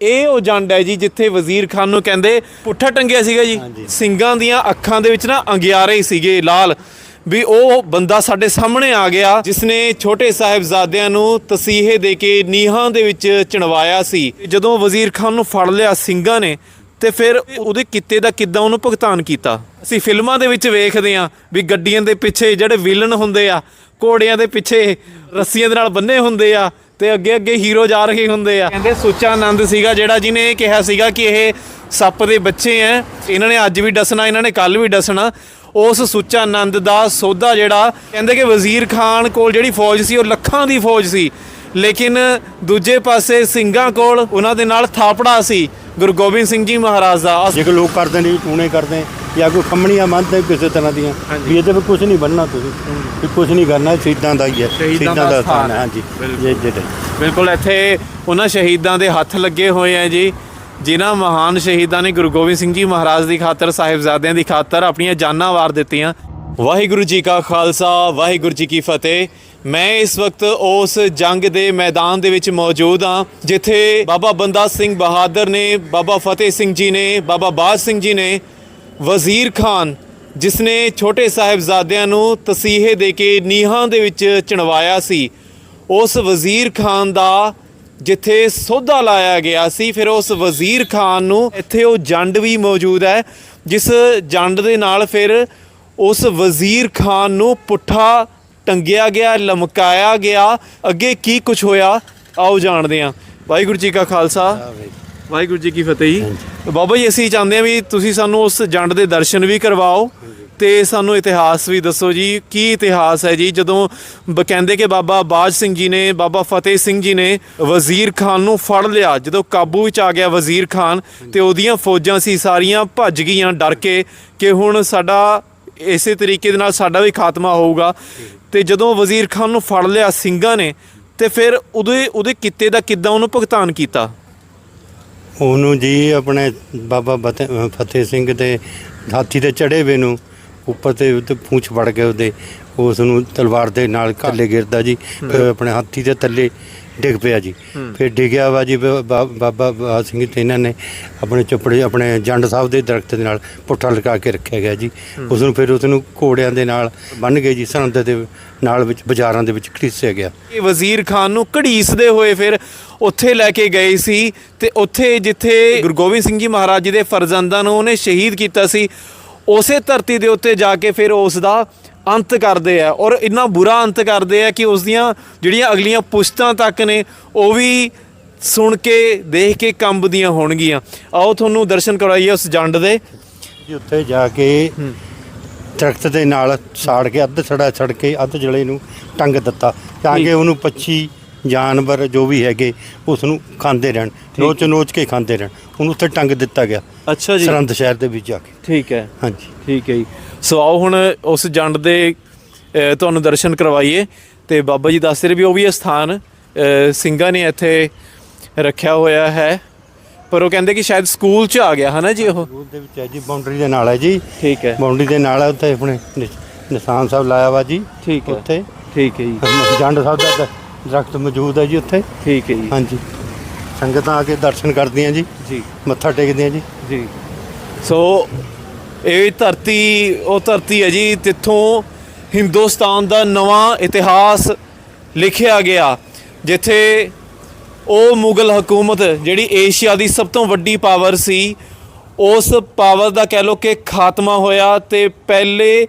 ਇਹ ਉਹ ਜੰਡ ਹੈ ਜੀ ਜਿੱਥੇ ਵਜ਼ੀਰ ਖਾਨ ਨੂੰ ਕਹਿੰਦੇ ਪੁੱਠਾ ਟੰਗਿਆ ਸੀਗਾ ਜੀ। ਸਿੰਘਾਂ ਦੀਆਂ ਅੱਖਾਂ ਦੇ ਵਿੱਚ ਨਾ ਅੰਗਿਆਰੇ ਸੀਗੇ ਲਾਲ। ਵੀ ਉਹ ਬੰਦਾ ਸਾਡੇ ਸਾਹਮਣੇ ਆ ਗਿਆ ਜਿਸ ਨੇ ਛੋਟੇ ਸਾਹਿਬਜ਼ਾਦਿਆਂ ਨੂੰ ਤਸੀਹੇ ਦੇ ਕੇ ਨੀਹਾਂ ਦੇ ਵਿੱਚ ਚਣਵਾਇਆ ਸੀ। ਜਦੋਂ ਵਜ਼ੀਰ ਖਾਨ ਨੂੰ ਫੜ ਲਿਆ ਸਿੰਘਾਂ ਨੇ ਤੇ ਫਿਰ ਉਹਦੇ ਕਿੱਤੇ ਦਾ ਕਿੱਦਾਂ ਉਹਨੂੰ ਭੁਗਤਾਨ ਕੀਤਾ? ਅਸੀਂ ਫਿਲਮਾਂ ਦੇ ਵਿੱਚ ਵੇਖਦੇ ਹਾਂ ਵੀ ਗੱਡੀਆਂ ਦੇ ਪਿੱਛੇ ਜਿਹੜੇ ਵਿਲਨ ਹੁੰਦੇ ਆ ਘੋੜਿਆਂ ਦੇ ਪਿੱਛੇ ਰੱਸੀਆਂ ਦੇ ਨਾਲ ਬੰਨੇ ਹੁੰਦੇ ਆ ਤੇ ਅੱਗੇ ਅੱਗੇ ਹੀਰੋ ਜਾ ਰਹੇ ਹੁੰਦੇ ਆ। ਕਹਿੰਦੇ ਸੁੱਚਾ ਆਨੰਦ ਸੀਗਾ ਜਿਹੜਾ ਜਿਹਨੇ ਇਹ ਕਿਹਾ ਸੀਗਾ ਕਿ ਇਹ ਸੱਪ ਦੇ ਬੱਚੇ ਐ। ਇਹਨਾਂ ਨੇ ਅੱਜ ਵੀ ਡਸਣਾ, ਇਹਨਾਂ ਨੇ ਕੱਲ ਵੀ ਡਸਣਾ। ਉਸ ਸੁੱਚਾ ਆਨੰਦ ਦਾ ਸੌਦਾ ਜਿਹੜਾ ਕਹਿੰਦੇ ਕਿ ਵਜ਼ੀਰ ਖਾਨ ਕੋਲ ਜਿਹੜੀ ਫੌਜ ਸੀ, ਉਹ ਲੱਖਾਂ ਦੀ ਫੌਜ ਸੀ। ਲੇਕਿਨ ਦੂਜੇ ਪਾਸੇ ਸਿੰਘਾਂ ਕੋਲ ਉਹਨਾਂ ਦੇ ਨਾਲ ਥਾਪੜਾ ਸੀ। ਗੁਰੂ ਗੋਬਿੰਦ ਸਿੰਘ ਜੀ ਮਹਾਰਾਜ ਦਾ। ਜੇ ਕੋਈ ਲੋਕ ਕਰਦੇ ਨੇ ਟੂਣੇ ਕਰਦੇ ਜਾਂ ਕੋਈ ਖੰਮਣੀਆਂ ਮੰਨਦੇ ਕਿਸੇ ਤਰ੍ਹਾਂ ਦੀਆਂ ਵੀ ਇਹਦੇ ਵਿੱਚ ਕੁਝ ਨਹੀਂ ਬੰਨਣਾ ਤੁਸੀਂ। ਵੀ ਕੁਝ ਨਹੀਂ ਕਰਨਾ ਇਹ ਸ਼ਹੀਦਾਂ ਦਾ ਹੀ ਹੈ। ਸ਼ਹੀਦਾਂ ਦਾ ਸਥਾਨ ਹੈ ਹਾਂਜੀ। ਜੇ ਜਿਹੜੇ। ਬਿਲਕੁਲ ਇੱਥੇ ਉਹਨਾਂ ਸ਼ਹੀਦਾਂ ਦੇ ਹੱਥ ਲੱਗੇ ਹੋਏ ਆ ਜੀ ਜਿਨ੍ਹਾਂ ਮਹਾਨ ਸ਼ਹੀਦਾਂ ਨੇ ਗੁਰੂ ਗੋਬਿੰਦ ਸਿੰਘ ਜੀ ਮਹਾਰਾਜ ਦੀ ਖਾਤਰ ਸਾਹਿਬਜ਼ਾਦਿਆਂ ਦੀ ਖਾਤਰ ਆਪਣੀਆਂ ਜਾਨਾਂ ਵਾਰ ਦਿੱਤੀਆਂ। ਵਾਹਿਗੁਰੂ ਜੀ ਕਾ ਖਾਲਸਾ ਵਾਹਿਗੁਰੂ ਜੀ ਕੀ ਫਤਿਹ। ਮੈਂ ਇਸ ਵਕਤ ਉਸ ਜੰਗ ਦੇ ਮੈਦਾਨ ਦੇ ਵਿੱਚ ਮੌਜੂਦ ਹਾਂ, ਜਿੱਥੇ ਬਾਬਾ ਬੰਦਾ ਸਿੰਘ ਬਹਾਦਰ ਨੇ, ਬਾਬਾ ਫਤਿਹ ਸਿੰਘ ਜੀ ਨੇ, ਬਾਬਾ ਬਾਜ ਸਿੰਘ ਜੀ ਨੇ ਵਜ਼ੀਰ ਖਾਨ, ਜਿਸ ਨੇ ਛੋਟੇ ਸਾਹਿਬਜ਼ਾਦਿਆਂ ਨੂੰ ਤਸੀਹੇ ਦੇ ਕੇ ਨੀਹਾਂ ਦੇ ਵਿੱਚ ਚਣਵਾਇਆ ਸੀ, ਉਸ ਵਜ਼ੀਰ ਖਾਨ ਦਾ ਜਿੱਥੇ ਸੋਧਾ ਲਾਇਆ ਗਿਆ ਸੀ, ਫਿਰ ਉਸ ਵਜ਼ੀਰ ਖਾਨ ਨੂੰ ਇੱਥੇ ਉਹ ਜੰਡ ਵੀ ਮੌਜੂਦ ਹੈ, ਜਿਸ ਜੰਡ ਦੇ ਨਾਲ ਫਿਰ ਉਸ ਵਜ਼ੀਰ ਖਾਨ ਨੂੰ ਪੁੱਠਾ ਟੰਗਿਆ ਗਿਆ ਲਮਕਾਇਆ ਗਿਆ। ਅੱਗੇ ਕੀ ਕੁਝ ਹੋਇਆ ਆਓ ਜਾਣਦੇ ਹਾਂ। ਵਾਹਿਗੁਰੂ ਜੀ ਕਾ ਖਾਲਸਾ। ਵਾਹਿਗੁਰੂ ਜੀ ਕੀ ਫਤਿਹ। ਜੀ ਬਾਬਾ ਜੀ ਅਸੀਂ ਚਾਹੁੰਦੇ ਹਾਂ ਵੀ ਤੁਸੀਂ ਸਾਨੂੰ ਉਸ ਜੰਡ ਦੇ ਦਰਸ਼ਨ ਵੀ ਕਰਵਾਓ ਤੇ ਸਾਨੂੰ ਇਤਿਹਾਸ ਵੀ ਦੱਸੋ ਜੀ। ਕੀ ਇਤਿਹਾਸ ਹੈ ਜੀ? ਜਦੋਂ ਕਹਿੰਦੇ ਕਿ ਬਾਬਾ ਬਾਜ ਸਿੰਘ ਜੀ ਨੇ ਬਾਬਾ ਫਤਿਹ ਸਿੰਘ ਜੀ ਨੇ ਵਜ਼ੀਰ ਖਾਨ ਨੂੰ ਫੜ ਲਿਆ। ਜਦੋਂ ਕਾਬੂ ਵਿੱਚ ਆ ਗਿਆ ਵਜ਼ੀਰ ਖਾਨ ਤੇ ਉਹਦੀਆਂ ਫੌਜਾਂ ਸੀ ਸਾਰੀਆਂ ਭੱਜ ਗਈਆਂ ਡਰ ਕੇ ਕਿ ਹੁਣ ਸਾਡਾ ਇਸੇ ਤਰੀਕੇ ਦੇ ਨਾਲ ਸਾਡਾ ਵੀ ਖਾਤਮਾ ਹੋਊਗਾ। ਤੇ ਜਦੋਂ ਵਜ਼ੀਰ ਖਾਨ ਨੂੰ ਫੜ ਲਿਆ ਸਿੰਘਾਂ ਨੇ ਤੇ ਫਿਰ ਉਹਦੇ ਉਹਦੇ ਕਿੱਤੇ ਦਾ ਕਿੱਦਾਂ ਉਹਨੂੰ ਭੁਗਤਾਨ ਕੀਤਾ? ਉਹਨੂੰ ਜੀ ਆਪਣੇ ਬਾਬਾ ਫਤਿਹ ਸਿੰਘ ਦੇ ਹਾਥੀ ਤੇ ਚੜੇ ਵੇ ਨੂੰ ਉੱਪਰ ਤੇ ਉੱਤੇ ਪੂੰਛ ਵੜ ਕੇ ਉਹਦੇ ਉਸ ਨੂੰ ਤਲਵਾਰ ਦੇ ਨਾਲ ਕੱਲੇ ਗਿਰਦਾ ਜੀ ਫਿਰ ਆਪਣੇ ਹਾਥੀ ਦੇ ਥੱਲੇ ਡਿੱਗ ਪਿਆ ਜੀ। ਫਿਰ ਡਿੱਗਿਆ ਵਾ ਜੀ ਬਾ- ਬਾ- ਬਾਬਾ ਬਾਦ ਸਿੰਘ ਤੇ ਇਹਨਾਂ ਨੇ ਆਪਣੇ ਚੁੱਪੜੇ ਆਪਣੇ ਜੰਡ ਸਾਹਿਬ ਦੇ ਦਰਖਤ ਦੇ ਨਾਲ ਪੁੱਠਾ ਲਗਾ ਕੇ ਰੱਖਿਆ ਗਿਆ ਜੀ। ਉਸ ਨੂੰ ਫਿਰ ਉਸ ਨੂੰ ਘੋੜਿਆਂ ਦੇ ਨਾਲ ਬੰਨ ਗਏ ਜੀ ਸਰਹੰਦ ਦੇ ਨਾਲ ਵਿੱਚ ਬਾਜ਼ਾਰਾਂ ਦੇ ਵਿੱਚ ਘੜੀਸਿਆ ਗਿਆ। ਇਹ ਵਜ਼ੀਰ ਖਾਨ ਨੂੰ ਘੜੀਸਦੇ ਹੋਏ ਫਿਰ ਉੱਥੇ ਲੈ ਕੇ ਗਏ ਸੀ ਤੇ ਉੱਥੇ ਜਿੱਥੇ ਗੁਰੂ ਗੋਬਿੰਦ ਸਿੰਘ ਜੀ ਮਹਾਰਾਜ ਜੀ ਦੇ ਫਰਜ਼ੰਦਾਂ ਨੂੰ ਉਹਨੇ ਸ਼ਹੀਦ ਕੀਤਾ ਸੀ ਉਸੇ ਧਰਤੀ ਦੇ ਉੱਤੇ ਜਾ ਕੇ ਫਿਰ ਉਸ ਦਾ ਅੰਤ ਕਰਦੇ ਆ ਔਰ ਇੰਨਾ ਬੁਰਾ ਅੰਤ ਕਰਦੇ ਆ ਕਿ ਉਸ ਦੀਆਂ ਜਿਹੜੀਆਂ ਅਗਲੀਆਂ ਪੁਸ਼ਤਾਂ ਤੱਕ ਨੇ ਉਹ ਵੀ ਸੁਣ ਕੇ ਦੇਖ ਕੇ ਕੰਬਦੀਆਂ ਹੋਣਗੀਆਂ। ਆਓ ਤੁਹਾਨੂੰ ਦਰਸ਼ਨ ਕਰਾਈਏ ਉਸ ਜੰਡ ਦੇ। ਜੀ ਉੱਥੇ ਜਾ ਕੇ ਦਰਖਤ ਦੇ ਨਾਲ ਸਾੜ ਕੇ ਅੱਧ ਛੜਾ ਛੜ ਕੇ ਅੱਧ ਜਲੇ ਨੂੰ ਟੰਗ ਦਿੱਤਾ। ਤਾਂ। ਕਿ ਉਹਨੂੰ ਪੰਛੀ ਜਾਨਵਰ ਜੋ ਵੀ ਹੈਗੇ ਉਸ ਨੂੰ ਖਾਂਦੇ ਰਹਿਣ। ਨੋਚ ਨੋਚ ਕੇ ਖਾਂਦੇ ਰਹਿਣ। ਉਹਨੂੰ ਉੱਥੇ ਟੰਗ ਦਿੱਤਾ ਗਿਆ। ਅੱਛਾ ਜੀ। ਸਰੰਦ ਸ਼ਹਿਰ ਦੇ ਵਿੱਚ ਜਾ ਕੇ। ਠੀਕ ਹੈ। ਹਾਂਜੀ। ਠੀਕ ਹੈ ਜੀ। ਸੋ ਆਓ ਹੁਣ ਉਸ ਜੰਡ ਦੇ ਤੁਹਾਨੂੰ ਦਰਸ਼ਨ ਕਰਵਾਈਏ ਤੇ ਬਾਬਾ ਜੀ ਦੱਸਦੇ ਰਹੇ ਵੀ ਉਹ ਵੀ ਇਹ ਸਥਾਨ ਸਿੰਘਾਂ ਨੇ ਇੱਥੇ ਰੱਖਿਆ ਹੋਇਆ ਹੈ। ਪਰ ਉਹ ਕਹਿੰਦੇ ਕਿ ਸ਼ਾਇਦ ਸਕੂਲ 'ਚ ਆ ਗਿਆ ਹਨਾ ਜੀ ਉਹ? ਸਕੂਲ ਦੇ ਵਿੱਚ ਹੈ ਜੀ ਬਾਉਂਡਰੀ ਦੇ ਨਾਲ ਹੈ ਜੀ। ਠੀਕ ਹੈ। ਬਾਉਂਡਰੀ ਦੇ ਨਾਲ ਹੈ ਉੱਥੇ ਆਪਣੇ ਨਿਸ਼ਾਨ ਸਾਹਿਬ ਲਾਇਆ ਵਾ ਜੀ ਠੀਕ ਹੈ। ਉੱਥੇ। ਠੀਕ ਹੈ ਜੀ। ਜੰਡ ਸਾਹਿਬ ਦਾ ਦ- ਦਰਖਤ ਮੌਜੂਦ ਹੈ ਜੀ ਉੱਥੇ। ਠੀਕ ਹੈ ਜੀ। ਹਾਂਜੀ। ਸੰਗਤਾਂ ਆ ਕੇ ਦਰਸ਼ਨ ਕਰਦੀਆਂ ਜੀ। ਜੀ। ਮੱਥਾ ਟੇਕਦੀਆਂ ਜੀ। ਜੀ। ਸੋ ਇਹ ਧਰਤੀ, ਉਹ ਧਰਤੀ ਹੈ ਜੀ ਜਿੱਥੋਂ ਹਿੰਦੁਸਤਾਨ ਦਾ ਨਵਾਂ ਇਤਿਹਾਸ ਲਿਖਿਆ ਗਿਆ, ਜਿੱਥੇ ਉਹ ਮੁਗਲ ਹਕੂਮਤ, ਜਿਹੜੀ ਏਸ਼ੀਆ ਦੀ ਸਭ ਤੋਂ ਵੱਡੀ ਪਾਵਰ ਸੀ, ਉਸ ਪਾਵਰ ਦਾ ਕਹਿ ਲੋ ਕਿ ਖਾਤਮਾ ਹੋਇਆ ਤੇ ਪਹਿਲੇ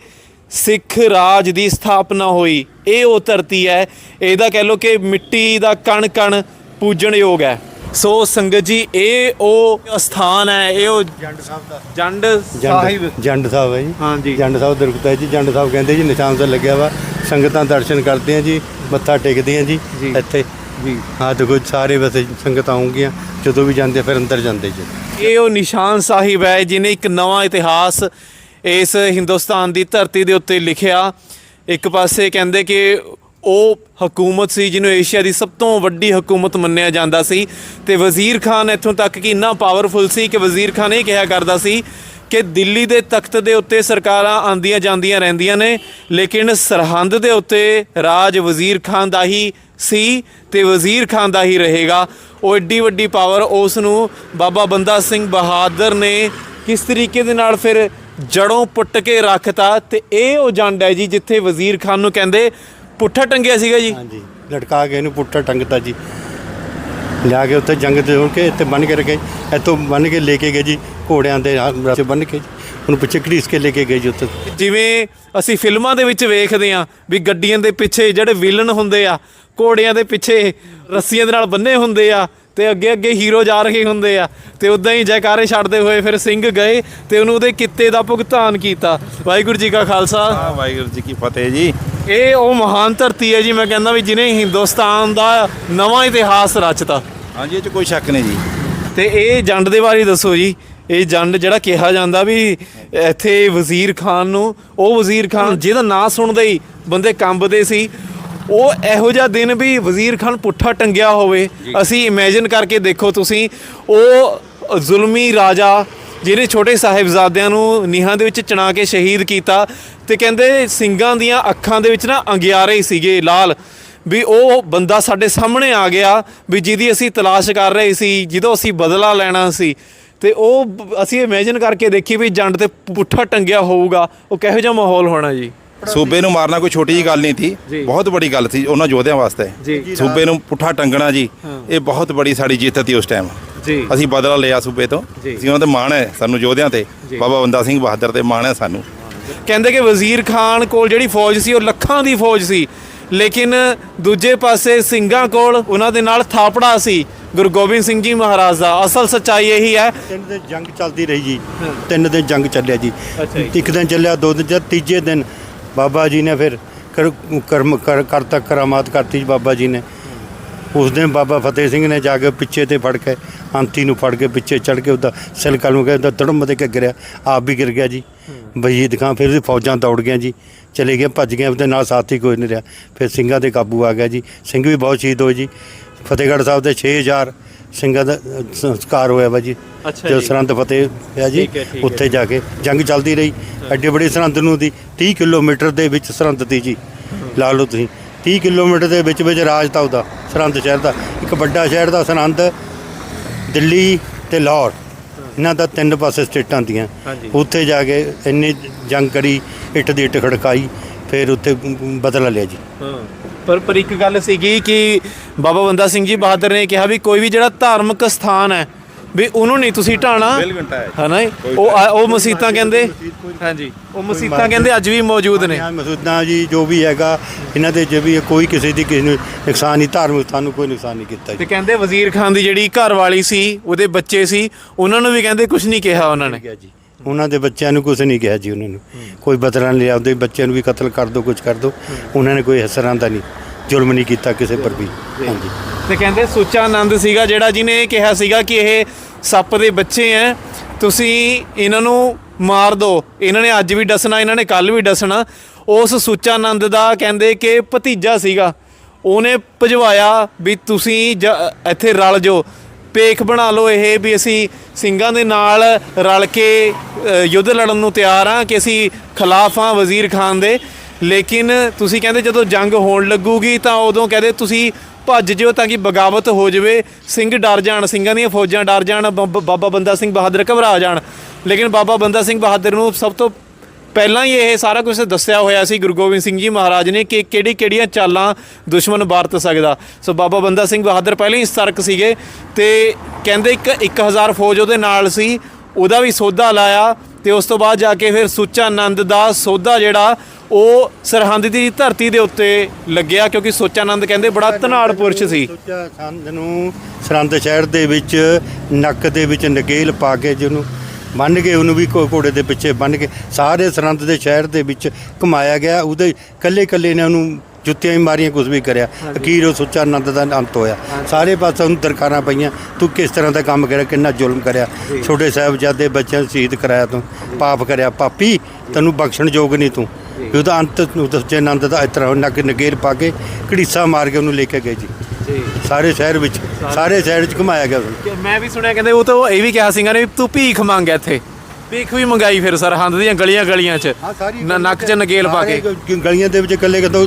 ਸਿੱਖ ਰਾਜ ਦੀ ਸਥਾਪਨਾ ਹੋਈ। ਇਹ ਉਹ ਧਰਤੀ ਹੈ, ਇਹਦਾ ਕਹਿ ਲੋ ਕਿ ਮਿੱਟੀ ਦਾ ਕਣ ਕਣ ਪੂਜਣਯੋਗ ਹੈ। ਸੋ ਸੰਗਤ ਜੀ ਇਹ ਉਹ ਸਥਾਨ ਹੈ ਇਹ ਉਹ ਜੰਡ ਸਾਹਿਬ ਦਾ। ਜੰਡ ਸਾਹਿਬ। ਜੰਡ ਜੰਡ ਸਾਹਿਬ ਹੈ ਜੀ। ਜੰਡ ਸਾਹਿਬ ਦਰਗੁਪਤਾ ਹੈ ਜੀ। ਜੰਡ ਸਾਹਿਬ ਕਹਿੰਦੇ ਜੀ ਨਿਸ਼ਾਨ ਤੇ ਲੱਗਿਆ ਵਾ। ਸੰਗਤਾਂ ਦਰਸ਼ਨ ਕਰਦੇ ਆ ਜੀ ਮੱਥਾ ਟੇਕਦੀਆਂ ਜੀ ਜੀ। ਇੱਥੇ। ਜੀ। ਹਾਂ ਦੇਖੋ ਸਾਰੇ ਵਸੇ ਸੰਗਤਾਂ ਆਉਂਗੀਆਂ ਜਦੋਂ ਵੀ ਜਾਂਦੇ ਫਿਰ ਅੰਦਰ ਜਾਂਦੇ ਜੀ। ਇਹ ਉਹ ਨਿਸ਼ਾਨ ਸਾਹਿਬ ਹੈ ਜਿਹਨੇ ਇੱਕ ਨਵਾਂ ਇਤਿਹਾਸ ਇਸ ਹਿੰਦੁਸਤਾਨ ਦੀ ਧਰਤੀ ਦੇ ਉੱਤੇ ਲਿਖਿਆ। ਇੱਕ ਪਾਸੇ ਕਹਿੰਦੇ ਕਿ ਉਹ ਹਕੂਮਤ ਸੀ, ਜਿਹਨੂੰ ਏਸ਼ੀਆ ਦੀ ਸਭ ਤੋਂ ਵੱਡੀ ਹਕੂਮਤ ਮੰਨਿਆ ਜਾਂਦਾ ਸੀ। ਤੇ ਵਜ਼ੀਰ ਖਾਨ ਇੱਥੋਂ ਤੱਕ ਕਿ ਇੰਨਾ ਪਾਵਰਫੁਲ ਸੀ ਕਿ ਵਜ਼ੀਰ ਖਾਨ ਇਹ ਕਿਹਾ ਕਰਦਾ ਸੀ ਕਿ ਦਿੱਲੀ ਦੇ ਤਖਤ ਦੇ ਉੱਤੇ ਸਰਕਾਰਾਂ ਆਂਦੀਆਂ ਜਾਂਦੀਆਂ ਰਹਿੰਦੀਆਂ ਨੇ, ਲੇਕਿਨ ਸਰਹੰਦ ਦੇ ਉੱਤੇ ਰਾਜ ਵਜ਼ੀਰ ਖਾਨ ਦਾ ਹੀ ਸੀ ਤੇ ਵਜ਼ੀਰ ਖਾਨ ਦਾ ਹੀ ਰਹੇਗਾ। ਉਹ ਏਡੀ ਵੱਡੀ ਪਾਵਰ ਉਸ ਨੂੰ ਬਾਬਾ ਬੰਦਾ ਸਿੰਘ ਬਹਾਦਰ ਨੇ ਕਿਸ ਤਰੀਕੇ ਦੇ ਨਾਲ ਫਿਰ ਜੜੋਂ ਪੁੱਟ ਕੇ ਰੱਖਤਾ ਤੇ ਇਹ ਉਹ ਜੰਡ ਹੈ ਜੀ ਜਿੱਥੇ ਵਜ਼ੀਰ ਖਾਨ ਨੂੰ ਕਹਿੰਦੇ ਪੁੱਠਾ ਟੰਗਿਆ ਸੀਗਾ ਜੀ? ਹਾਂਜੀ ਲਟਕਾ ਕੇ ਇਹਨੂੰ ਪੁੱਟਾ ਟੰਗਤਾ ਜੀ। ਲਿਆ ਕੇ ਉੱਥੇ ਜੰਗ ਤੇ ਹੋ ਕੇ ਇੱਥੇ ਬੰਨ ਕੇ ਰੱਖੇ। ਇੱਥੋਂ ਬੰਨ ਕੇ ਲੈ ਕੇ ਗਏ ਜੀ ਘੋੜਿਆਂ ਦੇ ਰਸਤੇ ਬੰਨ ਕੇ ਉਹਨੂੰ ਪਿੱਛੇ ਘੜੀਸ ਕੇ ਲੈ ਕੇ ਗਏ ਜੀ ਉੱਥੇ। ਜਿਵੇਂ ਅਸੀਂ ਫਿਲਮਾਂ ਦੇ ਵਿੱਚ ਵੇਖਦੇ ਆ ਵੀ ਗੱਡੀਆਂ ਦੇ ਪਿੱਛੇ ਜਿਹੜੇ ਵਿਲਨ ਹੁੰਦੇ ਆ ਘੋੜਿਆਂ ਦੇ ਪਿੱਛੇ ਰੱਸੀਆਂ ਦੇ ਨਾਲ ਬੰਨੇ ਹੁੰਦੇ ਆ ਤੇ ਅੱਗੇ ਅੱਗੇ ਹੀਰੋ ਜਾ ਰਹੇ ਹੁੰਦੇ ਆ ਤੇ ਉਦਾਂ ਹੀ ਜੈਕਾਰੇ ਛੱਡਦੇ ਹੋਏ ਫਿਰ ਸਿੰਘ ਗਏ ਤੇ ਉਹਨੂੰ ਉਹਦੇ ਕਿੱਤੇ ਦਾ ਭੁਗਤਾਨ ਕੀਤਾ। ਵਾਹਿਗੁਰੂ ਜੀ ਕਾ ਖਾਲਸਾ। ਹਾਂ ਵਾਹਿਗੁਰੂ ਜੀ ਕੀ ਫਤਿਹ ਜੀ। ਇਹ ਉਹ ਮਹਾਨ ਧਰਤੀ ਹੈ ਜੀ ਮੈਂ ਕਹਿੰਦਾ ਵੀ ਜਿਹਨੇ ਹਿੰਦੁਸਤਾਨ ਦਾ ਨਵਾਂ ਇਤਿਹਾਸ ਰਚਤਾ। ਹਾਂਜੀ ਇਹ ਚ ਕੋਈ ਸ਼ੱਕ ਨਹੀਂ ਜੀ। ਤੇ ਇਹ ਜੰਡ ਦੇ ਬਾਰੇ ਦੱਸੋ ਜੀ। ਇਹ ਜੰਡ ਜਿਹੜਾ ਕਿਹਾ ਜਾਂਦਾ ਵੀ ਇੱਥੇ ਵਜ਼ੀਰ ਖਾਨ ਨੂੰ ਉਹ ਵਜ਼ੀਰ ਖਾਨ ਜਿਹਦਾ ਨਾਂ ਸੁਣਦੇ ਹੀ ਬੰਦੇ ਕੰਬਦੇ ਸੀ। ਉਹ ਇਹੋ ਜਿਹਾ ਦਿਨ ਵੀ ਵਜ਼ੀਰ ਖਾਨ ਪੁੱਠਾ ਟੰਗਿਆ ਹੋਵੇ। ਅਸੀਂ ਇਮੇਜਿਨ ਕਰਕੇ ਦੇਖੋ ਤੁਸੀਂ ਉਹ ਜ਼ੁਲਮੀ ਰਾਜਾ ਜਿਹਨੇ ਛੋਟੇ ਸਾਹਿਬਜ਼ਾਦਿਆਂ ਨੂੰ ਨੀਹਾਂ ਦੇ ਵਿੱਚ ਚਣਾ ਕੇ ਸ਼ਹੀਦ ਕੀਤਾ ਤੇ ਕਹਿੰਦੇ ਸਿੰਘਾਂ ਦੀਆਂ ਅੱਖਾਂ ਦੇ ਵਿੱਚ ਨਾ ਅੰਗਿਆਰੇ ਸੀਗੇ ਲਾਲ ਵੀ ਉਹ ਬੰਦਾ ਸਾਡੇ ਸਾਹਮਣੇ ਆ ਗਿਆ ਵੀ ਜਿਹਦੀ ਅਸੀਂ ਤਲਾਸ਼ ਕਰ ਰਹੇ ਸੀ ਜਿਹਦੋਂ ਅਸੀਂ ਬਦਲਾ ਲੈਣਾ ਸੀ। ਤੇ ਉਹ ਅਸੀਂ ਇਮੇਜਿਨ ਕਰਕੇ ਦੇਖੀ ਵੀ ਜੰਡ ਤੇ ਪੁੱਠਾ ਟੰਗਿਆ ਹੋਊਗਾ। ਉਹ ਕਿਹੋ ਜਿਹਾ ਮਾਹੌਲ ਹੋਣਾ ਜੀ? ਸੂਬੇ ਨੂੰ ਮਾਰਨਾ ਕੋਈ ਛੋਟੀ ਜੀ ਗੱਲ ਨਹੀਂ। ਸੀ। ਬਹੁਤ ਵੱਡੀ ਗੱਲ ਸੀ ਉਹਨਾਂ ਯੋਧਿਆਂ ਵਾਸਤੇ। ਸੂਬੇ ਨੂੰ ਪੁੱਠਾ ਟੰਗਣਾ ਜੀ। ਇਹ ਬਹੁਤ ਬੜੀ ਸਾਡੀ ਜਿੱਤ ਸੀ ਉਸ ਟਾਈਮ ਜੀ। ਅਸੀਂ ਬਦਲਾ ਲਿਆ ਸੂਬੇ ਤੋਂ। ਜੀ। ਅਸੀਂ ਉਹਨਾਂ ਤੇ ਮਾਣ ਹੈ ਸਾਨੂੰ ਯੋਧਿਆਂ ਤੇ। ਬਾਬਾ ਬੰਦਾ ਸਿੰਘ ਬਹਾਦਰ ਤੇ ਮਾਣ ਹੈ ਸਾਨੂੰ। ਕਹਿੰਦੇ ਕਿ ਵਜ਼ੀਰ ਖਾਨ ਕੋਲ ਜਿਹੜੀ ਫੌਜ ਸੀ ਉਹ ਲੱਖਾਂ ਦੀ ਫੌਜ ਸੀ। ਲੇਕਿਨ ਦੂਜੇ ਪਾਸੇ ਸਿੰਘਾਂ ਕੋਲ ਉਹਨਾਂ ਦੇ ਨਾਲ ਥਾਪੜਾ ਸੀ ਗੁਰੂ ਗੋਬਿੰਦ ਸਿੰਘ ਜੀ ਮਹਾਰਾਜ ਦਾ। ਅਸਲ ਸੱਚਾਈ ਇਹੀ ਹੈ। ਤਿੰਨ ਦਿਨ ਜੰਗ ਚੱਲਦੀ ਰਹੀ ਜੀ। ਤਿੰਨ ਦਿਨ ਜੰਗ ਚੱਲਿਆ ਜੀ। ਇੱਕ ਦਿਨ ਚੱਲਿਆ ਦੋ ਦਿਨ ਚੱਲਿਆ ਤੀਜੇ ਦਿਨ ਬਾਬਾ ਜੀ ਨੇ ਫਿਰ ਕਰ- ਕਰਮ ਕਰ ਕਰਤਾ ਕਰਾਮਾਤ ਕਰਤੀ ਜੀ ਬਾਬਾ ਜੀ ਨੇ। ਉਸ ਦਿਨ ਬਾਬਾ ਫਤਿਹ ਸਿੰਘ ਨੇ ਜਾ ਕੇ ਪਿੱਛੇ ਤੇ ਫੜ ਕੇ ਅੰਤੀ ਨੂੰ ਫੜ ਕੇ ਪਿੱਛੇ ਚੜ ਕੇ ਉਹਦਾ ਸਿਲ ਕਲ ਨੂੰ ਕਹਿੰਦਾ ਤੜਮ ਦੇ ਕੇ ਗਿਰਿਆ ਆਪ ਵੀ ਗਿਰ ਗਿਆ ਜੀ। ਬਜੀਦ ਖਾਂ ਫਿਰ ਉਹਦੀ ਫੌਜਾਂ ਦੌੜ ਗਈਆਂ ਜੀ ਚਲੇ ਗਏ ਭੱਜ ਗਏ ਉਹਦੇ ਨਾਲ ਸਾਥੀ ਕੋਈ ਨਹੀਂ ਰਿਹਾ। ਫਿਰ ਸਿੰਘਾਂ ਦੇ ਕਾਬੂ ਆ ਗਿਆ ਜੀ। ਸਿੰਘ ਵੀ ਬਹੁਤ ਸ਼ਹੀਦ ਹੋਏ ਜੀ। ਫਤਿਹਗੜ੍ਹ ਸਾਹਿਬ ਦੇ 6000 ਸਿੰਘਾਂ ਦਾ ਸੰਸਕਾਰ ਹੋਇਆ ਵਾ ਜੀ। ਜੋ। ਸਰਹੰਦ ਫਤਿਹ ਹੋਇਆ ਜੀ। ਉੱਥੇ ਜਾ। ਕੇ ਜੰਗ ਚੱਲਦੀ ਰਹੀ। ਐਡੇ ਬੜੇ ਸਰਹੰਦ ਨੂੰ ਦੀ 30 ਕਿਲੋਮੀਟਰ ਦੇ ਵਿੱਚ ਸਰਹੰਦ ਤੀ ਜੀ। ਲਾ ਲਓ ਤੁਸੀਂ 30 ਕਿਲੋਮੀਟਰ ਦੇ ਵਿੱਚ ਵਿੱਚ ਰਾਜ ਤਾ ਉਹਦਾ ਸਰਹੰਦ ਸ਼ਹਿਰ ਦਾ ਇੱਕ ਵੱਡਾ ਸ਼ਹਿਰ ਦਾ ਸਰਹੰਦ ਦਿੱਲੀ ਤੇ ਲਾਹੌਰ। ਇਹਨਾਂ ਦਾ ਤਿੰਨ ਪਾਸੇ ਸਟੇਟਾਂ ਦੀਆਂ। ਉੱਥੇ ਜਾ ਕੇ ਇੰਨੀ ਜੰਗ ਕਰੀ ਇੱਟ ਦੀ ਇੱਟ ਖੜਕਾਈ ਫਿਰ ਉੱਥੇ ਬਦਲਾ ਲਿਆ ਜੀ। ਪਰ ਪਰ ਇੱਕ ਗੱਲ ਸੀਗੀ ਕਿ ਬਾਬਾ ਬੰਦਾ ਸਿੰਘ ਜੀ ਬਹਾਦਰ ਨੇ ਕਿਹਾ ਵੀ ਕੋਈ ਵੀ ਜਿਹੜਾ ਧਾਰਮਿਕ ਸਥਾਨ ਹੈ ਵੀ ਉਹਨੂੰ ਨਹੀਂ ਤੁਸੀਂ ਢਾਣਾ। ਹਨਾ? ਉਹ ਉਹ ਮਸੀਤਾਂ ਕਹਿੰਦੇ ਹਾਂਜੀ। ਉਹ ਮਸੀਤਾਂ ਕਹਿੰਦੇ ਅੱਜ ਵੀ ਮੌਜੂਦ ਨੇ। ਮਸੂਦਾਂ ਜੀ ਜੋ ਵੀ ਹੈਗਾ ਇਹਨਾਂ ਦੇ ਜੇ ਵੀ ਕੋਈ ਕਿਸੇ ਦੀ ਕਿਸੇ ਨੂੰ ਨੁਕਸਾਨ ਨਹੀਂ ਧਾਰਮਿਕ ਸਥਾਨ ਨੂੰ ਕੋਈ ਨੁਕਸਾਨ ਨਹੀਂ ਕੀਤਾ ਤੇ ਕਹਿੰਦੇ ਵਜ਼ੀਰ ਖਾਨ ਦੀ ਜਿਹੜੀ ਘਰ ਵਾਲੀ ਸੀ ਉਹਦੇ ਬੱਚੇ ਸੀ ਉਹਨਾਂ ਨੂੰ ਵੀ ਕਹਿੰਦੇ ਕੁਝ ਨਹੀਂ ਕਿਹਾ ਉਹਨਾਂ ਨੇ। ਉਹਨਾਂ ਦੇ ਬੱਚਿਆਂ ਨੂੰ ਕੁਝ ਨਹੀਂ ਕਿਹਾ ਜੀ ਉਹਨਾਂ ਨੂੰ। ਕੋਈ ਬਦਲਾ ਨਹੀਂ ਲਿਆ ਉਹਦੇ ਬੱਚਿਆਂ ਨੂੰ ਵੀ ਕਤਲ ਕਰ ਦੋ ਕੁਝ ਕਰ ਦੋ। ਉਹਨਾਂ ਨੇ ਕੋਈ ਹਸਰਾਂ ਦਾ ਨਹੀਂ। ਜ਼ੁਲਮ ਨਹੀਂ ਕੀਤਾ ਕਿਸੇ ਪਰ ਵੀ। ਹਾਂਜੀ। ਤੇ ਕਹਿੰਦੇ ਸੁੱਚਾ ਆਨੰਦ ਸੀਗਾ ਜਿਹੜਾ ਜਿਹਨੇ ਇਹ ਕਿਹਾ ਸੀਗਾ ਕਿ ਇਹ ਸੱਪ ਦੇ ਬੱਚੇ ਐ। ਤੁਸੀਂ ਇਹਨਾਂ ਨੂੰ ਮਾਰ ਦਿਓ ਇਹਨਾਂ ਨੇ ਅੱਜ ਵੀ ਡਸਣਾ ਇਹਨਾਂ ਨੇ ਕੱਲ ਵੀ ਡਸਣਾ। ਉਸ ਸੁੱਚਾ ਆਨੰਦ ਦਾ ਕਹਿੰਦੇ ਕਿ ਭਤੀਜਾ ਸੀਗਾ। ਉਹਨੇ ਭਜਵਾਇਆ ਵੀ ਤੁਸੀਂ ਇੱਥੇ ਰਲ ਜੋ। ਪੇਖ ਬਣਾ ਲਓ ਇਹ ਵੀ ਅਸੀਂ ਸਿੰਘਾਂ ਦੇ ਨਾਲ ਰਲ ਕੇ ਯੁੱਧ ਲੜਨ ਨੂੰ ਤਿਆਰ ਆ ਕਿ ਅਸੀਂ ਖਿਲਾਫ ਆ ਵਜ਼ੀਰ ਖਾਨ ਦੇ। ਲੇਕਿਨ ਤੁਸੀਂ ਕਹਿੰਦੇ ਜਦੋਂ ਜੰਗ ਹੋਣ ਲੱਗੂਗੀ ਤਾਂ ਉਦੋਂ ਕਹਿੰਦੇ ਤੁਸੀਂ ਭੱਜ ਜਿਓ ਤਾਂ ਕਿ ਬਗਾਵਤ ਹੋ ਜਾਵੇ। ਸਿੰਘ ਡਰ ਜਾਣ, ਸਿੰਘਾਂ ਦੀਆਂ ਫੌਜਾਂ ਡਰ ਜਾਣ, ਬ- ਬਾਬਾ ਬੰਦਾ ਸਿੰਘ ਬਹਾਦਰ ਘਬਰਾ ਜਾਣ। ਲੇਕਿਨ ਬਾਬਾ ਬੰਦਾ ਸਿੰਘ ਬਹਾਦਰ ਨੂੰ ਸਭ ਤੋਂ ਪਹਿਲਾਂ ਹੀ ਇਹ ਸਾਰਾ ਕੁਝ ਦੱਸਿਆ ਹੋਇਆ ਸੀ ਗੁਰੂ ਗੋਬਿੰਦ ਸਿੰਘ ਜੀ ਮਹਾਰਾਜ ਨੇ ਕਿ ਕਿਹੜੀ ਕਿਹੜੀਆਂ ਚਾਲਾਂ ਦੁਸ਼ਮਣ ਵਰਤ ਸਕਦਾ। ਸੋ ਬਾਬਾ ਬੰਦਾ ਸਿੰਘ ਬਹਾਦਰ ਪਹਿਲਾਂ ਹੀ ਸਤਰਕ ਸੀਗੇ ਤੇ ਕਹਿੰਦੇ ਇੱਕ 1000 ਫੌਜ ਉਹਦੇ ਨਾਲ ਸੀ, ਉਹਦਾ ਵੀ ਸੋਧਾ ਲਾਇਆ ਤੇ ਉਸ ਤੋਂ ਬਾਅਦ ਜਾ ਕੇ ਫਿਰ ਸੁੱਚਾ ਆਨੰਦ ਦਾ ਸੋਧਾ ਜਿਹੜਾ ਉਹ ਸਰਹੰਦ ਦੀ ਧਰਤੀ ਦੇ ਉੱਤੇ ਲੱਗਿਆ ਕਿਉਂਕਿ ਸੁੱਚਾ ਆਨੰਦ ਕਹਿੰਦੇ ਬੜਾ ਧਨਾੜ ਪੁਰਸ਼ ਸੀ। ਸੋਚਿਆ ਸੰਦ ਨੂੰ ਸਰੰਦ ਸ਼ਹਿਰ ਦੇ ਵਿੱਚ ਨੱਕ ਦੇ ਵਿੱਚ ਨਕੇਲ ਪਾ ਕੇ ਜਿਹਨੂੰ ਬੰਨ ਕੇ ਉਹਨੂੰ ਵੀ ਘੋੜੇ ਦੇ ਪਿੱਛੇ ਬੰਨ ਕੇ ਸਾਰੇ ਸਰੰਦ ਦੇ ਸ਼ਹਿਰ ਦੇ ਵਿੱਚ ਘੁਮਾਇਆ ਗਿਆ। ਉਹਦੇ ਕੱਲੇ ਕੱਲੇ ਨੇ ਉਹਨੂੰ ਜੁੱਤੀਆਂ ਵੀ ਮਾਰੀਆਂ ਕੁਝ ਵੀ ਕਰਿਆ। ਅਖੀਰ ਉਹ ਸੁੱਚਾ ਆਨੰਦ ਦਾ ਅੰਤ ਹੋਇਆ। ਸਾਰੇ ਪਾਸੇ ਉਹਨੂੰ ਦਰਕਾਰਾਂ ਪਈਆਂ। ਤੂੰ ਕਿਸ ਤਰ੍ਹਾਂ ਦਾ ਕੰਮ ਕਰਿਆ ਕਿੰਨਾ ਜ਼ੁਲਮ ਕਰਿਆ? ਛੋਟੇ ਸਾਹਿਬਜ਼ਾਦੇ ਬੱਚਿਆਂ ਨੂੰ ਸ਼ਹੀਦ ਕਰਾਇਆ ਤੂੰ ਪਾਪ ਕਰਿਆ। ਪਾਪੀ ਤੈਨੂੰ ਬਖਸ਼ਣ ਯੋਗ ਨਹੀਂ ਤੂੰ। ਵੀ ਉਹਦਾ ਅੰਤ ਉਹਦਾ ਸੁੱਚੇ ਆਨੰਦ ਦਾ ਇਸ ਤਰ੍ਹਾਂ ਨੱਕ ਨਕੇਲ ਪਾ ਕੇ ਘੜੀਸਾ ਮਾਰ ਕੇ ਉਹਨੂੰ ਲੈ ਕੇ ਗਏ ਜੀ। ਜੀ। ਸਾਰੇ ਸ਼ਹਿਰ ਵਿੱਚ ਸਾਰੇ। ਸ਼ਹਿਰ ਵਿੱਚ ਘੁਮਾਇਆ ਗਿਆ ਉਹਨੂੰ ਮੈਂ ਵੀ ਸੁਣਿਆ ਕਹਿੰਦੇ ਉਹ ਤਾਂ ਇਹ ਵੀ ਕਿਹਾ ਸਿੰਘਾਂ ਨੇ ਤੂੰ ਭੀਖ ਮੰਗ ਇੱਥੇ। ਭੀਖ ਵੀ ਮੰਗਾਈ ਫਿਰ ਸਰਹੰਦ ਦੀਆਂ ਗਲੀਆਂ ਗਲੀਆਂ 'ਚ। ਨੱਕ 'ਚ ਨਗੇਲ ਪਾ ਕੇ। ਗਲੀਆਂ ਦੇ ਵਿੱਚ ਇਕੱਲੇ ਕਦੋਂ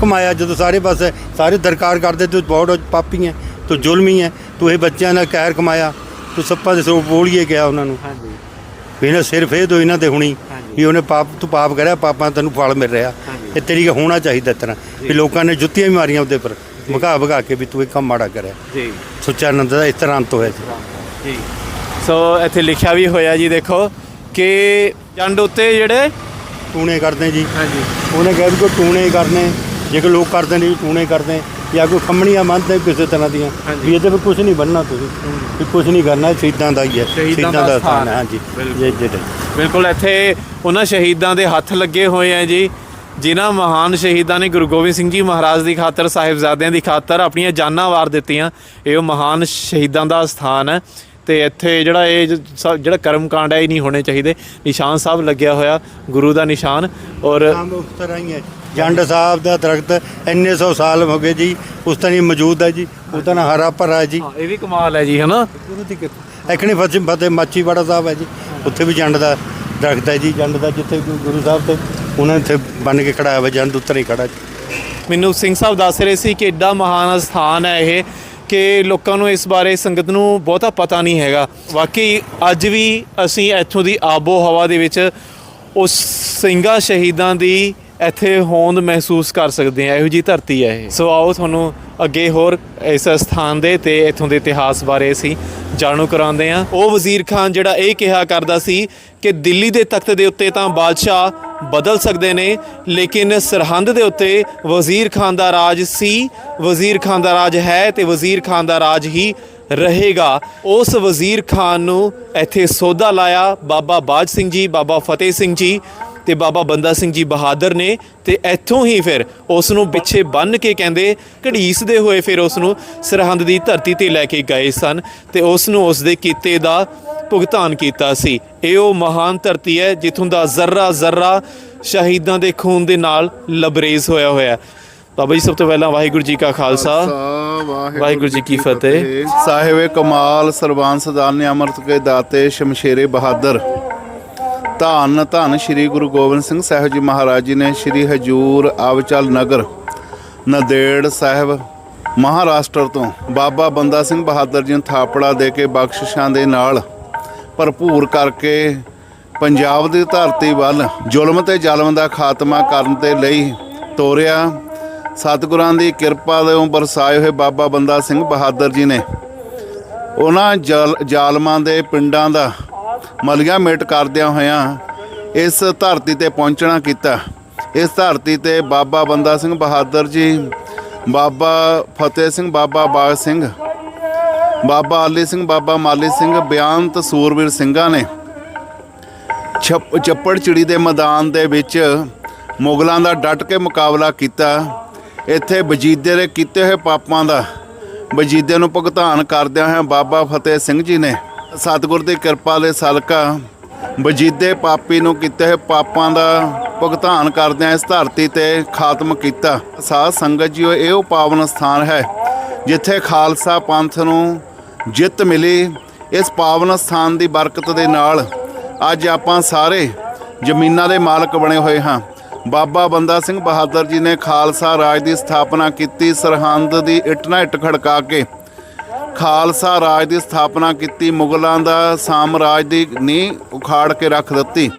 ਕਮਾਇਆ ਜਦੋਂ ਸਾਰੇ ਪਾਸੇ ਸਾਰੇ ਦਰਕਾਰ ਕਰਦੇ ਤੂੰ ਬਹੁਤ ਪਾਪੀ ਹੈ ਤੂੰ ਜ਼ੁਲਮੀ ਹੈ ਤੂੰ ਇਹ ਬੱਚਿਆਂ ਨਾਲ ਕਹਿਰ ਕਮਾਇਆ ਤੂੰ ਸੱਪਾਂ ਦੇ ਸੋ ਬੋਲੀਏ ਗਿਆ ਉਹਨਾਂ ਨੂੰ। ਹਾਂਜੀ। ਵੀ ਇਹਨਾਂ ਸਿਰ ਫੇਰ ਦੋ ਇਹਨਾਂ ਤੇ ਹੁਣੀ। ਵੀ ਉਹਨੇ ਪਾਪ ਤੂੰ ਪਾਪ ਕਰਿਆ ਪਾਪਾਂ ਤੈਨੂੰ ਫਲ ਮਿਲ ਰਿਹਾ। ਇਹ ਤੇਰੀ ਹੋਣਾ ਚਾਹੀਦਾ ਤਰ੍ਹਾਂ ਵੀ ਲੋਕਾਂ ਨੇ ਜੁੱਤੀਆਂ ਵੀ ਮਾਰੀਆਂ ਉਹਦੇ ਪਰ ਭਗਾ ਭਗਾ ਕੇ ਵੀ ਤੂੰ ਇਹ ਕੰਮ ਮਾੜਾ ਕਰਿਆ। ਜੀ। ਸੁੱਚਾ ਨੰਦ ਦਾ ਇਸ ਤਰ੍ਹਾਂ ਅੰਤ ਹੋਇਆ ਜੀ। ਸੋ ਇੱਥੇ ਲਿਖਿਆ ਵੀ ਹੋਇਆ ਜੀ ਦੇਖੋ ਕਿ ਜੰਡ ਉੱਤੇ ਜਿਹੜੇ ਟੂਣੇ ਕਰਦੇ ਜੀ। ਹਾਂਜੀ। ਉਹਨੇ ਕਿਹਾ ਵੀ ਕੋਈ ਟੂਣੇ ਕਰਨੇ ਜੇ ਕੋਈ ਲੋਕ ਕਰਦੇ ਨੇ ਟੂਣੇ ਕਰਦੇ। ਜਾਂ ਕੋਈ ਖੰਮਣੀਆਂ ਮੰਨਦੇ ਕਿਸੇ ਤਰ੍ਹਾਂ ਦੀਆਂ। ਵੀ ਇਹਦੇ ਵਿੱਚ ਕੁਝ ਨਹੀਂ ਬੰਨਣਾ ਤੁਸੀਂ। ਵੀ ਕੁਝ ਨਹੀਂ ਕਰਨਾ ਸ਼ਹੀਦਾਂ ਦਾ ਹੀ ਹੈ ਸ਼ਹੀਦਾਂ ਦਾ ਸਥਾਨ ਹੈ ਹਾਂਜੀ। ਇਹ ਜਿਹੜੇ। ਬਿਲਕੁਲ ਇੱਥੇ ਉਹਨਾਂ ਸ਼ਹੀਦਾਂ ਦੇ ਹੱਥ ਲੱਗੇ ਹੋਏ ਆ ਜੀ ਜਿਨ੍ਹਾਂ ਮਹਾਨ ਸ਼ਹੀਦਾਂ ਨੇ ਗੁਰੂ ਗੋਬਿੰਦ ਸਿੰਘ ਜੀ ਮਹਾਰਾਜ ਦੀ ਖਾਤਰ ਸਾਹਿਬਜ਼ਾਦਿਆਂ ਦੀ ਖਾਤਰ ਆਪਣੀਆਂ ਜਾਨਾਂ ਵਾਰ ਦਿੱਤੀਆਂ। ਇਹ ਉਹ ਮਹਾਨ ਸ਼ਹੀਦਾਂ ਦਾ ਸਥਾਨ ਹੈ ਤੇ ਇੱਥੇ ਜਿਹੜਾ ਇਹ ਜਿਹੜਾ ਕਰਮ ਕਾਂਡ ਹੈ ਇਹ ਨਹੀਂ ਹੋਣੇ ਚਾਹੀਦੇ। ਨਿਸ਼ਾਨ ਸਾਹਿਬ ਲੱਗਿਆ ਹੋਇਆ ਗੁਰੂ ਦਾ ਨਿਸ਼ਾਨ ਔਰ ਨਾਮ ਉਸ ਤਰ੍ਹਾਂ ਹੀ ਹੈ। ਜੰਡ ਸਾਹਿਬ ਦਾ ਦਰਖਤ ਇੰਨੇ ਸੌ ਸਾਲ ਹੋ ਗਏ ਜੀ ਉਸ ਤਰ੍ਹਾਂ ਹੀ ਮੌਜੂਦ ਹੈ ਜੀ ਉਹ ਤਾਂ ਹਰਾ ਭਰਾ ਜੀ। ਹਾਂ, ਇਹ ਵੀ ਕਮਾਲ ਹੈ ਜੀ ਹਨਾ? ਗੁਰੂ ਦੀ ਕਿਰਪਾ। ਫਤਿਹ ਫਤਿਹ ਮਾਚੀਵਾੜਾ ਸਾਹਿਬ ਹੈ ਜੀ ਉੱਥੇ ਵੀ ਜੰਡ ਦਾ ਦਰਖਤ ਹੈ ਜੀ ਜੰਡ ਦਾ ਜਿੱਥੇ ਗੁਰੂ ਸਾਹਿਬ ਤੇ ਉਹਨਾਂ ਨੇ ਇੱਥੇ ਬੰਨ ਕੇ ਖੜਾਇਆ ਹੋਇਆ ਜੰਡ ਉੱਤਰ ਹੀ ਖੜਾ ਜੀ। ਮੈਨੂੰ ਸਿੰਘ ਸਾਹਿਬ ਦੱਸ ਰਹੇ ਸੀ ਕਿ ਐਡਾ ਮਹਾਨ ਸਥਾਨ ਹੈ ਇਹ ਕਿ ਲੋਕਾਂ ਨੂੰ ਇਸ ਬਾਰੇ ਸੰਗਤ ਨੂੰ ਬਹੁਤਾ ਪਤਾ ਨਹੀਂ ਹੈਗਾ। ਵਾਕਈ ਅੱਜ ਵੀ ਅਸੀਂ ਇੱਥੋਂ ਦੀ ਆਬੋ ਹਵਾ ਦੇ ਵਿੱਚ ਉਸ ਸਿੰਘਾਂ ਸ਼ਹੀਦਾਂ ਦੀ ਇੱਥੇ ਹੋਂਦ ਮਹਿਸੂਸ ਕਰ ਸਕਦੇ ਹਾਂ ਇਹੋ ਜੀ ਧਰਤੀ ਹੈ ਇਹ। ਸੋ ਆਓ ਤੁਹਾਨੂੰ ਅੱਗੇ ਹੋਰ ਇਸ ਸਥਾਨ ਦੇ ਤੇ ਇੱਥੋਂ ਦੇ ਇਤਿਹਾਸ ਬਾਰੇ ਅਸੀਂ ਜਾਣੂ ਕਰਾਉਂਦੇ ਹਾਂ ਉਹ ਵਜ਼ੀਰ ਖਾਨ ਜਿਹੜਾ ਇਹ ਕਿਹਾ ਕਰਦਾ ਸੀ ਕਿ ਦਿੱਲੀ ਦੇ ਤਖਤ ਦੇ ਉੱਤੇ ਤਾਂ ਬਾਦਸ਼ਾਹ ਬਦਲ ਸਕਦੇ ਨੇ, ਲੇਕਿਨ ਸਰਹੰਦ ਦੇ ਉੱਤੇ ਵਜ਼ੀਰ ਖਾਨ ਦਾ ਰਾਜ ਸੀ। ਵਜ਼ੀਰ ਖਾਨ ਦਾ ਰਾਜ ਹੈ ਤੇ ਵਜ਼ੀਰ ਖਾਨ ਦਾ ਰਾਜ ਹੀ ਰਹੇਗਾ। ਉਸ ਵਜ਼ੀਰ ਖਾਨ ਨੂੰ ਇੱਥੇ ਸੌਦਾ ਲਾਇਆ ਬਾਬਾ ਬਾਜ ਸਿੰਘ ਜੀ, ਬਾਬਾ ਫਤਿਹ ਸਿੰਘ ਜੀ। ਤੇ ਬਾਬਾ ਬੰਦਾ ਸਿੰਘ ਜੀ ਬਹਾਦਰ ਨੇ ਤੇ ਇੱਥੋਂ ਹੀ ਫਿਰ ਉਸ ਨੂੰ ਪਿੱਛੇ ਬੰਨ ਕੇ ਕਹਿੰਦੇ ਘੜੀਸਦੇ ਹੋਏ ਫਿਰ ਉਸ ਨੂੰ ਸਰਹੰਦ ਦੀ ਧਰਤੀ ਤੇ ਲੈ ਕੇ ਗਏ ਸਨ ਤੇ ਉਸ ਨੂੰ ਉਸ ਦੇ ਕੀਤੇ ਦਾ ਭੁਗਤਾਨ ਕੀਤਾ ਸੀ। ਇਹ ਉਹ ਮਹਾਨ ਧਰਤੀ ਹੈ ਜਿੱਥੋਂ ਦਾ ਜ਼ਰਰਾ ਜ਼ਰਰਾ ਸ਼ਹੀਦਾਂ ਦੇ ਖੂਨ ਦੇ ਨਾਲ ਲਬਰੇਜ਼ ਹੋਇਆ ਹੋਇਆ ਹੈ। ਬਾਬਾ ਜੀ ਸਭ ਤੋਂ ਪਹਿਲਾਂ ਵਾਹਿਗੁਰੂ ਜੀ ਕਾ ਖਾਲਸਾ। ਵਾਹਿਗੁਰੂ ਜੀ ਕੀ ਫਤਿਹ। ਸਾਹਿਬੇ ਕਮਾਲ ਸਰਬਾਨ ਸਦਾਨੇ ਅਮਰਤ ਕੇ ਦਾਤੇ ਸ਼ਮਸ਼ੇਰੇ ਬਹਾਦਰ। ਧੰਨ ਧੰਨ ਸ੍ਰੀ ਗੁਰੂ ਗੋਬਿੰਦ ਸਿੰਘ ਸਾਹਿਬ ਜੀ ਮਹਾਰਾਜ ਜੀ ਨੇ ਸ੍ਰੀ ਹਜੂਰ ਆਵਚਲ ਨਗਰ, ਨਦੇੜ ਸਾਹਿਬ ਮਹਾਰਾਸ਼ਟਰ ਤੋਂ ਬਾਬਾ ਬੰਦਾ ਸਿੰਘ ਬਹਾਦਰ ਜੀ ਨੂੰ ਥਾਪੜਾ ਦੇ ਕੇ ਬਖਸ਼ਿਸ਼ਾਂ ਦੇ ਨਾਲ ਭਰਪੂਰ ਕਰਕੇ ਪੰਜਾਬ ਦੀ ਧਰਤੀ ਵੱਲ ਜ਼ੁਲਮ ਤੇ ਜ਼ਾਲਮ ਦਾ ਖਾਤਮਾ ਕਰਨ ਦੇ ਲਈ ਤੋਰਿਆ। ਸਤਿਗੁਰਾਂ ਦੀ ਕਿਰਪਾ ਦੇ ਬਰਸਾਏ ਹੋਏ ਬਾਬਾ ਬੰਦਾ ਸਿੰਘ ਬਹਾਦਰ ਜੀ ਨੇ ਉਹਨਾਂ ਜ਼ਾਲ- ਜ਼ਾਲਮਾਂ ਦੇ ਪਿੰਡਾਂ ਦਾ ਮਲੀਆ ਮੇਟ ਕਰਦਿਆਂ ਹੋਇਆਂ ਇਸ ਧਰਤੀ ਤੇ ਪਹੁੰਚਣਾ ਕੀਤਾ। ਇਸ ਧਰਤੀ ਤੇ ਬਾਬਾ ਬੰਦਾ ਸਿੰਘ ਬਹਾਦਰ ਜੀ, ਬਾਬਾ ਫਤਿਹ ਸਿੰਘ, ਬਾਬਾ ਬਾਗ ਸਿੰਘ, ਬਾਬਾ ਅਲੀ ਸਿੰਘ, ਬਾਬਾ ਮਾਲੀ ਸਿੰਘ, ਬਿਆੰਤ ਸੂਰਵੀਰ ਸਿੰਘਾਂ ਨੇ ਛੱਪ ਚੱਪੜ ਚਿੜੀ ਦੇ ਮੈਦਾਨ ਦੇ ਵਿੱਚ ਮੁਗਲਾਂ ਦਾ ਡਟ ਕੇ ਮੁਕਾਬਲਾ ਕੀਤਾ। ਇੱਥੇ ਵਜੀਦੇ ਦੇ ਕੀਤੇ ਹੋਏ ਪਾਪਾਂ ਦਾ ਵਜੀਦੇ ਨੂੰ ਭੁਗਤਾਨ ਕਰਦਿਆਂ ਹੋਇਆਂ ਬਾਬਾ ਫਤਿਹ ਸਿੰਘ ਜੀ ਨੇ ਸਤਿਗੁਰ ਦੀ ਕਿਰਪਾ ਦੇ ਸਦਕਾ ਵਜੀਦੇ ਪਾਪੀ ਨੂੰ ਕੀਤੇ ਹੋਏ ਪਾਪਾਂ ਦਾ ਭੁਗਤਾਨ ਕਰਦਿਆਂ ਇਸ ਧਰਤੀ ਤੇ ਖਾਤਮ ਕੀਤਾ। ਸਾਧ ਸੰਗਤ ਜੀਓ, ਇਹ ਉਹ ਪਾਵਨ ਸਥਾਨ ਹੈ ਜਿੱਥੇ ਖਾਲਸਾ ਪੰਥ ਨੂੰ ਜਿੱਤ ਮਿਲੀ। ਇਸ ਪਾਵਨ ਸਥਾਨ ਦੀ ਬਰਕਤ ਦੇ ਨਾਲ ਅੱਜ ਆਪਾਂ ਸਾਰੇ ਜ਼ਮੀਨਾਂ ਦੇ ਮਾਲਕ ਬਣੇ ਹੋਏ ਹਾਂ। ਬਾਬਾ ਬੰਦਾ ਸਿੰਘ ਬਹਾਦਰ ਜੀ ਨੇ ਖਾਲਸਾ ਰਾਜ ਦੀ ਸਥਾਪਨਾ ਕੀਤੀ। ਸਰਹੰਦ ਦੀ ਇੱਟ ਨਾਲ ਇੱਟ ਖੜਕਾ ਕੇ ਖਾਲਸਾ ਰਾਜ ਦੀ ਸਥਾਪਨਾ ਕੀਤੀ ਮੁਗਲਾਂ ਦਾ ਸਾਮਰਾਜ ਦੀ ਨੀਂਹ ਉਖਾੜ ਕੇ ਰੱਖ ਦਿੱਤੀ।